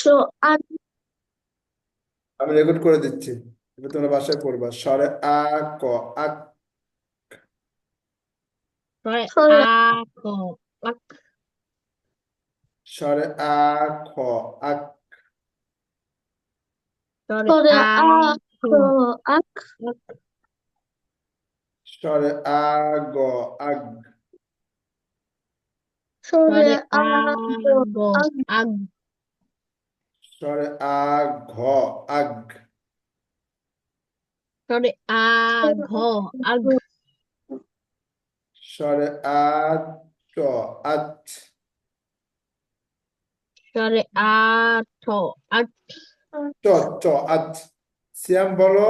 একশো আট আমি রেকর্ড করে দিচ্ছি। এবার তোমরা বাসায় পড়বা। স্বরে আ ক আক। স্বরে আ ক আক। স্বরে আ খ আক। স্বরে আ আক। স্বরে গ আগ। স্বরে স্বরে আ গ আগ। স্বরে আ ঘ আগ স্বরে আ ঘ আগ স্বরে আ চ আচ স্বরে আ ঠ আট। চ চ আচ সিয়াম বলো।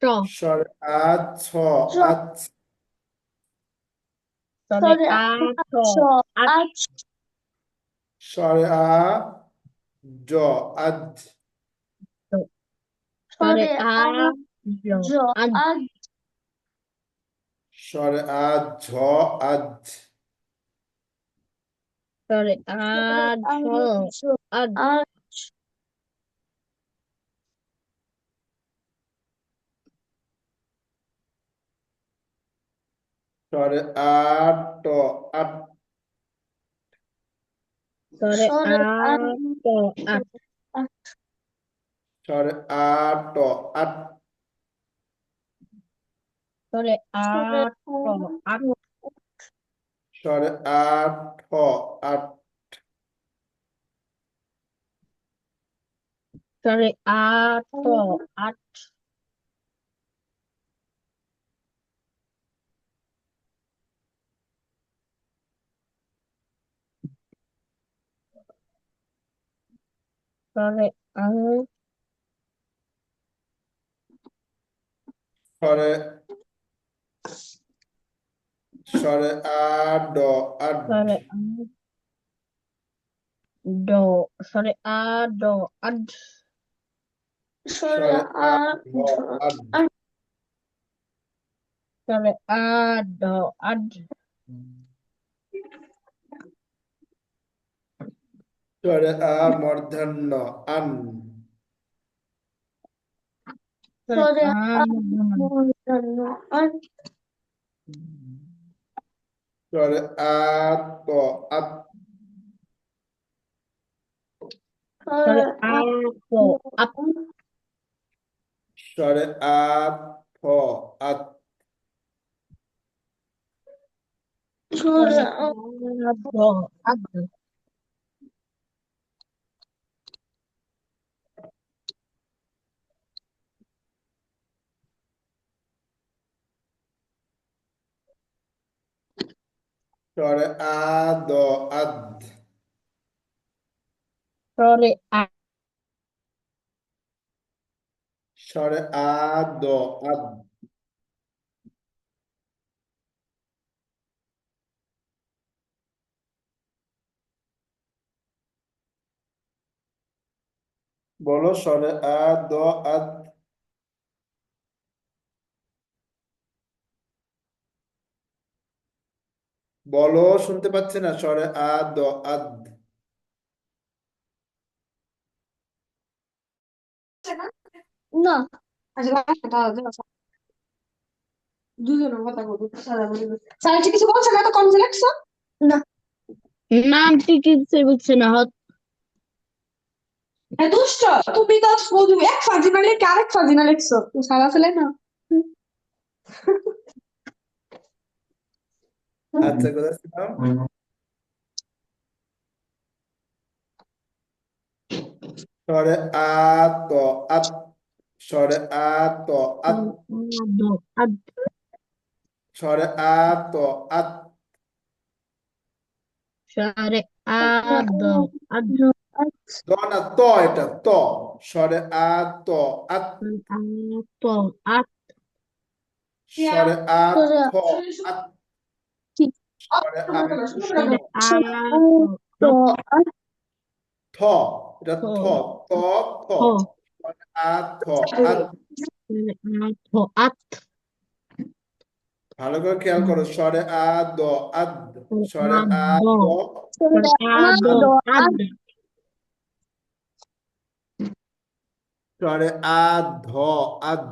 ট। স্বরে আ ছ স্বরে আ ঠ ছ আট। আট। স্বরে আ জ আজ স্বরে স্বরে আ আ জ জ আজ আজ স্বরে আ ট আট স্বরে আ ট আট আট স্বরে আ ট আট স্বরে আ ঠ আট স্বরে আ আট for a Sorry. for a do ad do sorry a do ad sorry a do ad sorry a do ad স্বরে আ মূর্ধন্য আন স্বরে আ আ মূর্ধন্য মূর্ধন্য আট স্বরে আ ত আত স্বরে আ আ প আপ স্বরে আ থ আত স্বরে আ দ আদ স্বরে আ স্বরে আ দ আদ বলো স্বরে আ দ আদ বলো শুনতে পাচ্ছি না? স্বরে আ দ আদ। না। আচ্ছা দুজনের কথা বলব স্যার কিছু বলছে না? তো কম নাম না। হত হ্যাঁ দুষ্ট তুমি তো এক ফাজিনা লিখে আরেক ফাজিনা লিখছো। তো সারা ছেলে না। আচ্ছা কোথায় ছিলাম স্বরে আ ত আত স্বরে আ ত আত দ আদ স্বরে আ ত আত স্বরে আ দ আদ দ না ত এটা ত স্বরে আ ত আত আ প আত স্বরে থ এটা থ ত ঠ স্বরে আ থ আত স্বরে আ ঠ আত ভালো করে খেয়াল করো আ দ আদ স্বরে আ দ আদ ধ আ ধ আদ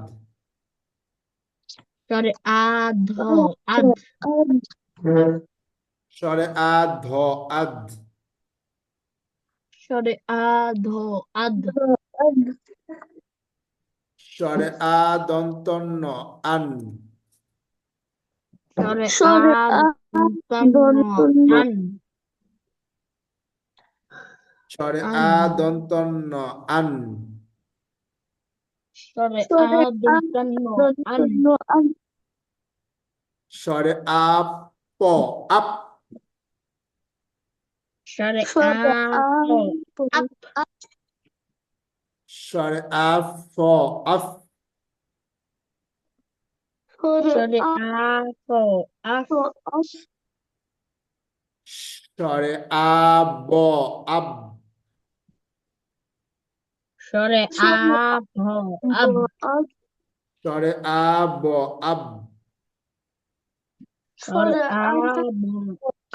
স্বরে আ ধ আদ স্বরে আ ধ আদ স্বরে আ দন্তন্য আন স্বরে স্বরে আ আ দন্তন্য আন স্বরে। আ দন্তন্য আন স্বরে আ দন্তন্য আন দন্তন্য আন Four, up, Shut it up, up, shut it up, four, up, put Shut it up, four up. up, shut it up, up, Shut it Shut it up. Fold up. up, shut it up,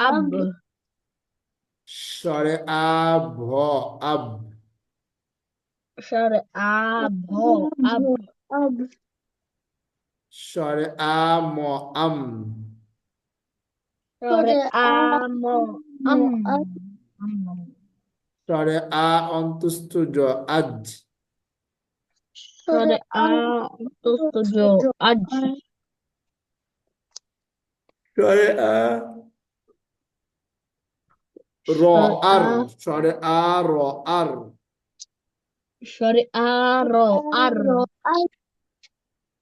আব স্বরে আ ভ আব আব স্বরে আ ম আম স্বরে আ ম আম আম। আম। স্বরে আ অন্তুষ্টুজ আজ স্বরে আ অন্তস্থ আজ স্বরে আ র আর আ। স্বরে আ র আর স্বরে আ র আর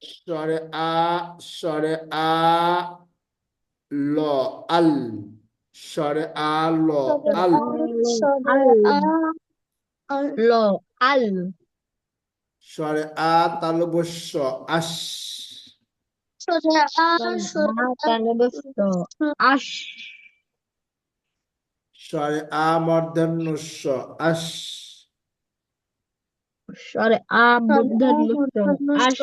স্বরে আ স্বরে আ ল আল স্বরে আ ল আল ল আল স্বরে আ তালবস্য আস স্বরে আ সরে আ মর্ধন্য আস সরে আ মর্ধন্য আস